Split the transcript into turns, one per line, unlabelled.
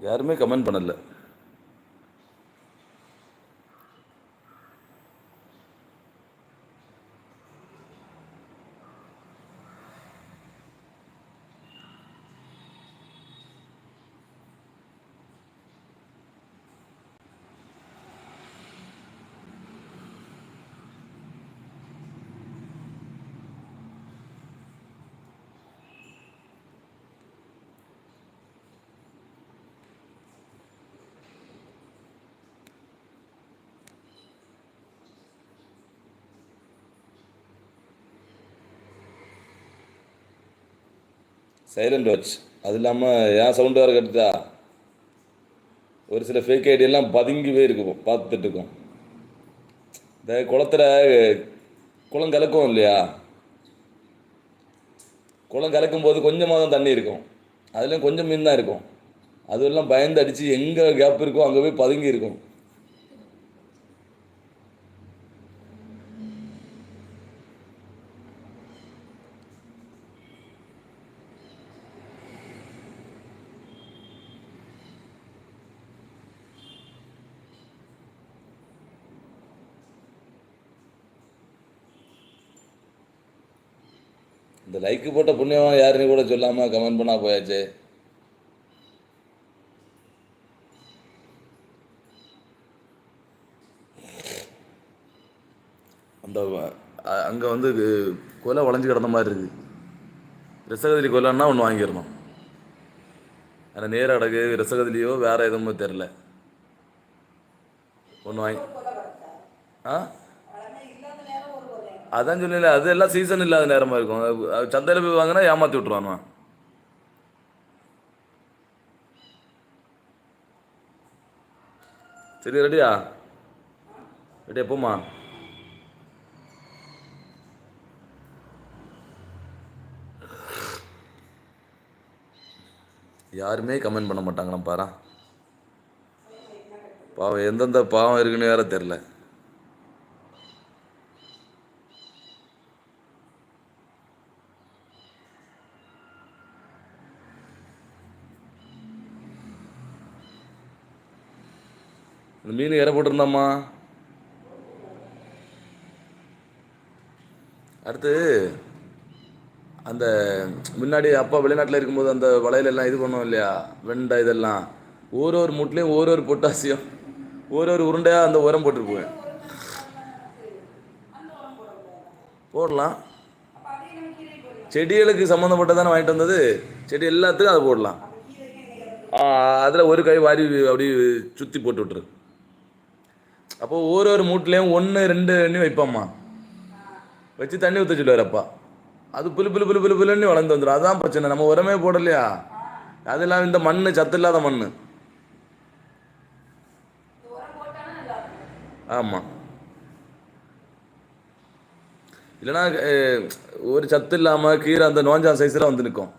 யாருமே கமெண்ட் பண்ணலை. Silent watch அது இல்லாமல் ஏன் சவுண்டு வேறு கட்டுதா? ஒரு சில ஃபேக் ஐடியெல்லாம் பதுங்கி இருக்கும் பார்த்துட்டு இருக்கோம் இந்த குளத்துல குளம் கலக்கும் இல்லையா? குளம் கலக்கும் போது கொஞ்சமாக தான் தண்ணி இருக்கும். அதுலேயும் கொஞ்சம் மீன் தான் இருக்கும். அதெல்லாம் பயந்து அடித்து எங்கே கேப் இருக்கோ அங்கே போய் பதுங்கி இருக்கும். இந்த லைக்கு போட்ட புண்ணியம் யாருன்னு கூட சொல்லாமல் கமெண்ட் பண்ணால் போயாச்சு. அந்த அங்கே வந்து கொலை வளைஞ்சு கிடந்த மாதிரி இருக்கு. ரிசகதிலி கொலைன்னா ஒன்று வாங்கிடணும். ஆனால் நேர அடகு ரசகதிலியோ வேற எதுவும் தெரில ஒன்று வாங்கி ஆ? அதான் சொல்லல அது எல்லாம் சீசன் இல்லாத நேரமா இருக்கும். சந்தையில் போய் வாங்கினா ஏமாத்தி விட்டுருவானுவான் சரி ரெடியா ரெடியா போமா யாருமே கமெண்ட் பண்ண மாட்டாங்களாம் பாரா. பாவம் எந்தெந்த பாவம் இருக்குன்னு வேற தெரில அந்த மீன் இற போட்டிருந்தாம்மா. அடுத்து அந்த முன்னாடி அப்பா வெளிநாட்டில் இருக்கும்போது அந்த வளையல் எல்லாம் இது பண்ணோம் இல்லையா? வெண்டை இதெல்லாம். ஒரு ஒரு முட்லேயும் ஒரு ஒரு பொட்டாசியம் ஒரு ஒரு உருண்டையாக அந்த உரம் போட்டிருப்பேன் போடலாம். செடிகளுக்கு சம்மந்தப்பட்டதானே வாங்கிட்டு வந்தது? செடி எல்லாத்துக்கும் அதை போடலாம். அதில் ஒரு கை வாரி அப்படி சுற்றி போட்டு விட்டுரு. அப்போ ஒரு ஒரு மூட்டிலையும் ஒன்று ரெண்டு ரெண்டு வைப்போம்மா. வச்சு தண்ணி ஊற்ற சொல்லுவார் அப்பா. அது புலு புலு புலு புலு புலுன்னு வளர்ந்து வந்துடும் அதுதான் பிரச்சனை. நம்ம உரமே போடலையா? அது இல்லாமல் இந்த மண் சத்து இல்லாத மண் ஆமாம் இல்லைன்னா ஒரு சத்து இல்லாமல் கீரை அந்த நோஞ்சா சைஸில் வந்து நிற்கும்